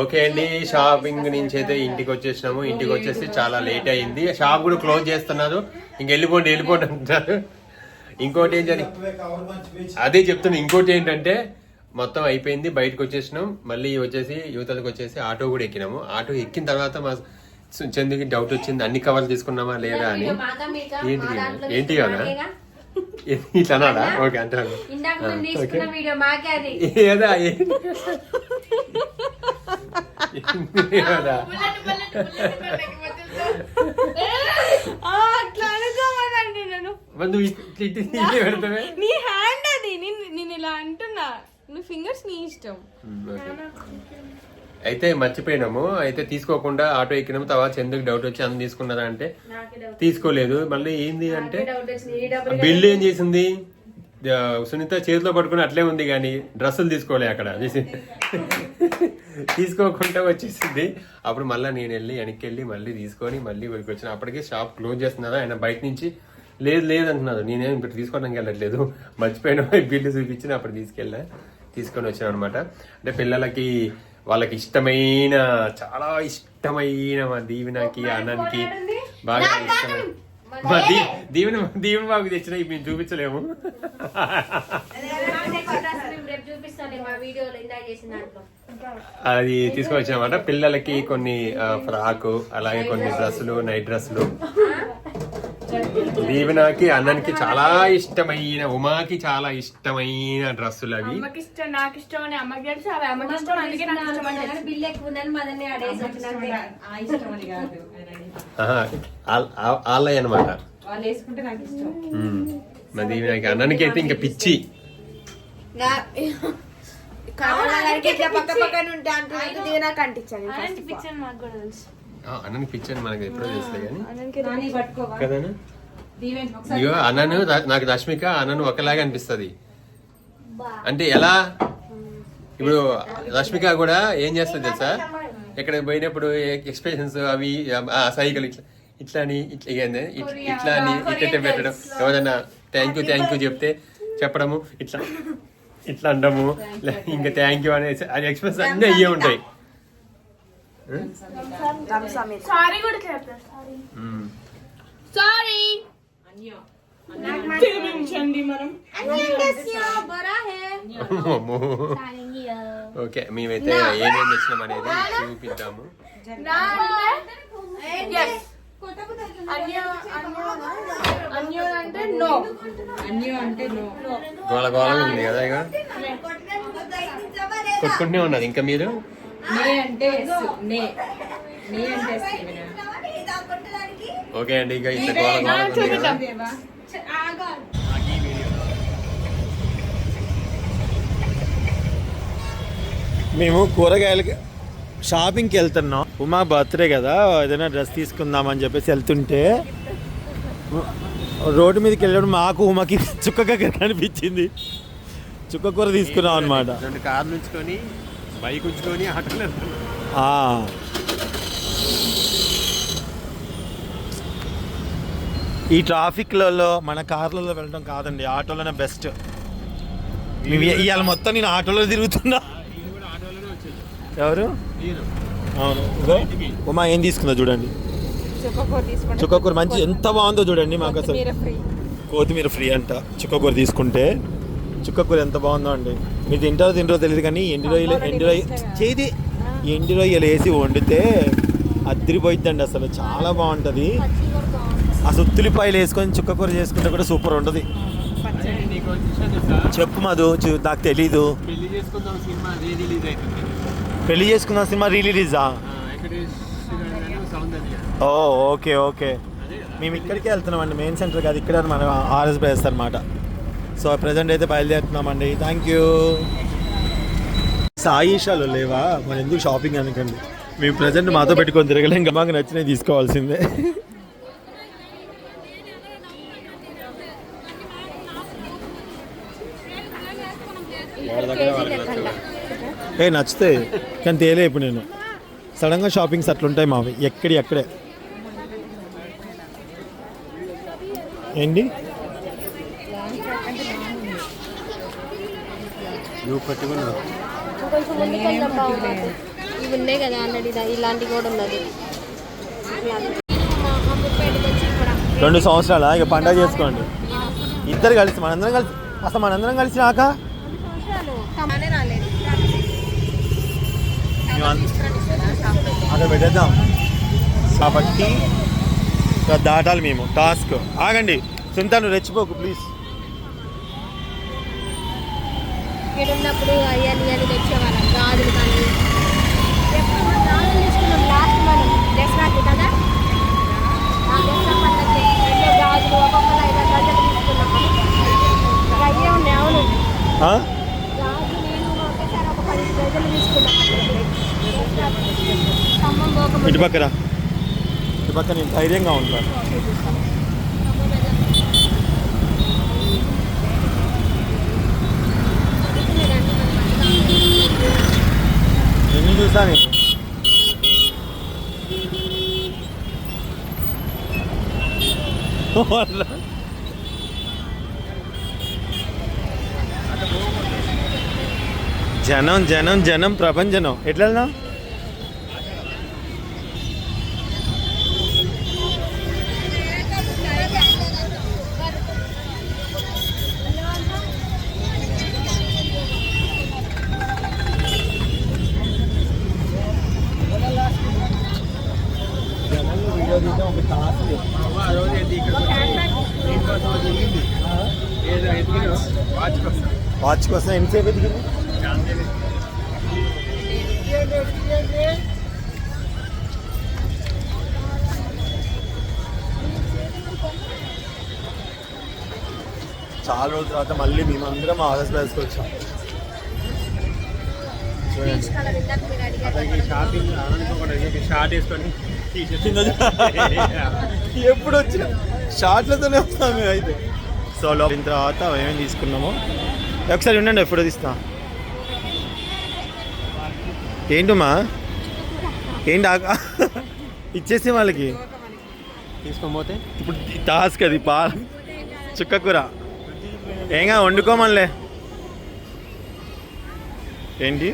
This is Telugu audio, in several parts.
ఓకే అండి షాపింగ్ నుంచి అయితే ఇంటికి వచ్చేసినాము ఇంటికి వచ్చేసి చాలా లేట్ అయింది. షాప్ కూడా క్లోజ్ చేస్తున్నారు. ఇంక వెళ్ళిపోండి వెళ్ళిపోండి అంటున్నారు. ఇంకోటి ఏం జరిగి అదే చెప్తున్నా ఇంకోటి ఏంటంటే మొత్తం అయిపోయింది బయటకు వచ్చేసినాం. మళ్ళీ వచ్చేసి యువతలకు వచ్చేసి ఆటో కూడా ఎక్కినాము. ఆటో ఎక్కిన తర్వాత మా చందుకి డౌట్ వచ్చింది అన్ని కవర్లు తీసుకున్నామా లేదా అని. ఏంటి ఏంటి కదా? ఇట్లా ఓకే అంటాను ఇందాక మనం తీసుకున్న వీడియో మాకే అది ఏదా ఏంటి? ఏదా? అట్లా నేను. నీ హ్యాండ్ అది. నేను ఇలా అంటున్నా. నువ్వు ఫింగర్స్ నీ ఇష్టం. అయితే మర్చిపోయినాము. అయితే తీసుకోకుండా ఆటో ఎక్కినాము. తర్వాత చందుకు డౌట్ వచ్చి అందరు తీసుకున్నారా అంటే తీసుకోలేదు. మళ్ళీ ఏంది అంటే బిల్ ఏం చేసింది? సునీత చేతిలో పట్టుకుని అట్లే ఉంది కానీ డ్రెస్సులు తీసుకోలే అక్కడ. తీసుకోకుండా వచ్చేసింది అప్పుడు మళ్ళీ నేను వెళ్ళి వెనక్కి వెళ్ళి మళ్ళీ తీసుకొని మళ్ళీ ఊరికి వచ్చిన అప్పటికే షాప్ క్లోజ్ చేస్తున్నారా ఆయన బయట నుంచి లేదు లేదు అంటున్నారు నేనేం ఇప్పుడు తీసుకోవడానికి వెళ్ళట్లేదు మర్చిపోయిన బిల్లు చూపించిన అప్పుడు తీసుకెళ్ళా తీసుకొని వచ్చాను అనమాట అంటే పిల్లలకి వాళ్ళకి ఇష్టమైన చాలా ఇష్టమైన మా దీవెనకి అన్నానికి బాగా ఇష్టమైన మా దీ దీవెన దీవెన బాబుకి తెచ్చిన మేము చూపించలేము చూపిస్తాను మా వీడియోలో ఇందాక చేసిన దాంట్లో అది తీసుకొచ్చామన్నమాట పిల్లలకి కొన్ని ఫ్రాకు అలాగే కొన్ని డ్రెస్సులు నైట్ డ్రెస్సులు. దీవెనకి అన్ననికి చాలా ఇష్టమైన ఉమాకి చాలా ఇష్టమైన డ్రెస్సులు అవి. వాళ్ళవి అనమాట వాళ్ళు వేసుకుంటే నాకు ఇష్టం. మా దీవెనకి అన్నానికి అయితే ఇంకా పిచ్చి. కావాలంటే ఇట్లా పక్క పక్కన ఉంటే అంటున్నట్టు దిగినాక అంటించాను అలాంటి పిక్చర్ నాకు కూడా తెలుసు. ఆ, అన్ననికి పిచ్చి అని మనకి ఎప్పుడో తెలుస్తుంది కానీ. ఇగో అన్నను నాకు రష్మిక అన్నను ఒకలాగా అనిపిస్తుంది. అంటే ఎలా? ఇప్పుడు రష్మిక కూడా ఏం చేస్తుంది తెలుసా? ఇక్కడ పోయినప్పుడు ఎక్స్ప్రెషన్స్ అవి సైకిల్ ఇట్లా ఇట్లా అని? ఇట్లా ఇట్లా అని ఇట్లా పెట్టడం. ఎవరైనా థ్యాంక్ యూ థ్యాంక్ యూ చెప్తే చెప్పడము ఇట్లా. ఇట్లా అనడము లే- ఇంకా థ్యాంక్ యూ అనేసి అది ఎక్స్ప్రెస్ అన్నీ అయ్యే ఉంటాయి సారీ కూడా చెప్తా సారీ ఉమ్. సారీ అన్యో క్షమించండి మనం అమ్మో. ఓకే మేమైతే ఏమేమి తెచ్చినాం అనేది చూపిద్దాము నా అంటే yes. అన్య అన్య అన్య అంటే నో అన్యో అంటే నో గోల గోళంగా ఉంది కదా ఇక కొట్టుకుంటూనే ఉన్నది ఇంకా మీరు నే అంటే ఎస్ నే నే అంటే ఎస్ దీవెన. ఓకే అండి ఇక ఇంత గోల గోళంగా ఉంది కదా దేవా మేము కూరగాయలకి షాపింగ్కి వెళ్తున్నాం. ఉమా బర్త్డే కదా ఏదైనా డ్రెస్ తీసుకుందామని చెప్పేసి వెళ్తుంటే రోడ్డు మీదకి వెళ్ళడం మాకు ఉమాకి చుక్క కనిపించింది. చుక్క కూర తీసుకున్నాం అనమాట రెండు కార్లు ఉంచుకొని బైక్ ఉంచుకొని ఆటోలో. ఈ ట్రాఫిక్లలో మన కార్లలో వెళ్ళడం కాదండి ఆటోలోనే బెస్ట్. ఇవాళ మొత్తం నేను ఆటోలో తిరుగుతున్నా. ఎవరు? అవును. ఉమా ఏం తీసుకుందో చూడండి. చుక్కకూర మంచి ఎంత బాగుందో చూడండి మాకు అసలు. కొత్తిమీర ఫ్రీ. అంట. చుక్కకూర తీసుకుంటే చుక్కకూర ఎంత బాగుందో అండి. మీరు తింటారో తింటారో తెలియదు కానీ ఎండి రొయ్యలు ఎండి రొయ్య చేది. ఎండి రొయ్యలు వేసి వండితే అద్దరిపోయిద్దండి అసలు. చాలా బాగుంటుంది. ఆ సుత్తులిపాయలు వేసుకొని చుక్కకూర చేసుకుంటే కూడా సూపర్ ఉంటుంది? చెప్పు మధు నాకు తెలీదు. పెళ్ళి చేసుకుందాం సినిమా రీ రిలీజ్ అవుతుంది. పెళ్ళి చేసుకున్న సినిమా రిలీజా? Oh okay okay. మేము ఇక్కడికే వెళ్తున్నామండి మెయిన్ సెంటర్ కాదు ఇక్కడ మన ఆర్ఎస్ ప్లేస్ అనమాట సో ప్రజెంట్ అయితే బయలుదేరుతున్నామండి థ్యాంక్ యూ సాయిషాలు లేవా? మరి ఎందుకు షాపింగ్ అనకండి? మేము ప్రజెంట్ మాతో పెట్టుకొని తిరగలేం ఇంకా మాకు నచ్చినవి తీసుకోవాల్సిందే. ఏ నచ్చుతాయి కానీ తేలే ఇప్పుడు నేను. సడన్గా షాపింగ్స్ అట్లుంటాయి మావి. ఎక్కడి ఎక్కడే. ఏంటి? ఇవి ఉన్నాయి కదా ఆల్రెడీ ఇలాంటి కూడా ఉన్నది. రెండు సంవత్సరాల? ఇక పండగ చేసుకోండి. ఇద్దరు కలిసి మనందరం కలిసి అసలు మనందరం కలిసి రాక? అక్కడ పెట్టేద్దాం. కాబట్టి దాటాలి మేము. టాస్క్ ఆగండి. సుంత రెచ్చిపోకు ప్లీజ్ ఇక్కడ ఉన్నప్పుడు అయ్యాలి అని తెచ్చేవాళ్ళం గాజులు కానీ ఖమ్మం పోక ఇటు పక్కరా ఇటు పక్క నేను ధైర్యంగా ఉంటాను ఎన్ని చూసా నేను వాళ్ళ- జనం జనం జనం ప్రపంచనం ఎట్లా వాచ్ కోసం ఎంతసేపు ఎదిగింది? చాలా రోజుల తర్వాత మళ్ళీ మేమందరం ఆగస్ట్ ప్లేస్కి వచ్చాం. చూడండి షార్ట్ వేసుకొని ఎప్పుడు వచ్చిన షార్ట్లతోనే వస్తాం మేము అయితే సో లోపల తర్వాత ఏమేమి తీసుకున్నామో? ఒకసారి ఉండండి ఎప్పుడు తీస్తా. ఏంటమ్మా ఏంటి ఇచ్చేసి వాళ్ళకి. తీసుకొని పోతే? ఇప్పుడు టాస్క్ అది పా. చుక్క కూర. ఏంగా వండుకోమనిలే. ఏంటి?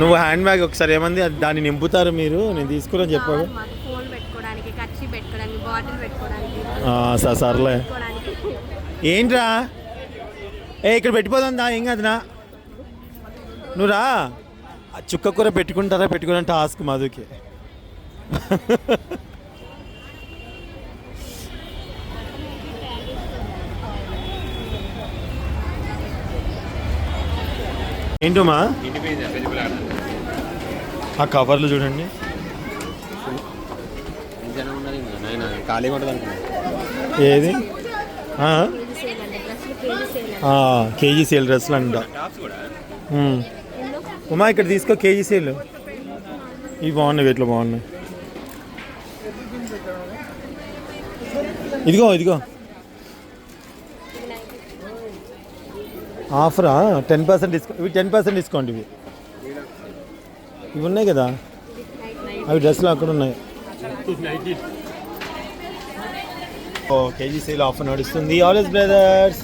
నువ్వు హ్యాండ్ బ్యాగ్ ఒకసారి ఏమంది దాన్ని నింపుతారు మీరు నేను తీసుకుని చెప్పాడు మాకు ఫోన్ పెట్టుకోవడానికి కచ్చి పెట్టుకోవడానికి బాటిల్ పెట్టుకోవడానికి. ఆ, స- సర్లే. పెట్టుకోవడానికి. ఏంట్రా? ఏ ఇక్కడ పెట్టిపోతుందా ఏం కాదునా? నువ్వు రా. ఆ చుక్క కూర పెట్టుకుంటారా పెట్టుకుని టాస్క్ మధుకి. ఏంటమ్మా ఆ కవర్లు చూడండి జనం ఉన్నది ఇంకా నాయన ఖాళీగా ఉంటుంది ఏది? కేజీ సేల్ డ్రెస్సులు అంట. ఉమా. ఇక్కడ తీసుకో కేజీ సేల్. ఇవి బాగున్నాయి వీటిలో బాగున్నాయి. ఇదిగో ఇదిగో. ఆఫరా? టెన్ పర్సెంట్ డిస్కౌంట్ ఇవి టెన్ పర్సెంట్ డిస్కౌంట్ ఇవి. ఇవి ఉన్నాయి కదా? అవి డ్రెస్సులు అక్కడ ఉన్నాయి. ఓ కేజీ సేల్ ఆఫర్ నడుస్తుంది. ఆల్వేస్ బ్రదర్స్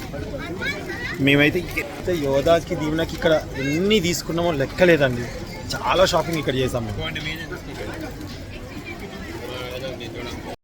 మేమైతే ఎంత యోధాకి దీవెనకి ఇక్కడ ఎన్ని తీసుకున్నామో లెక్కలేదండి. చాలా షాపింగ్ ఇక్కడ చేసాము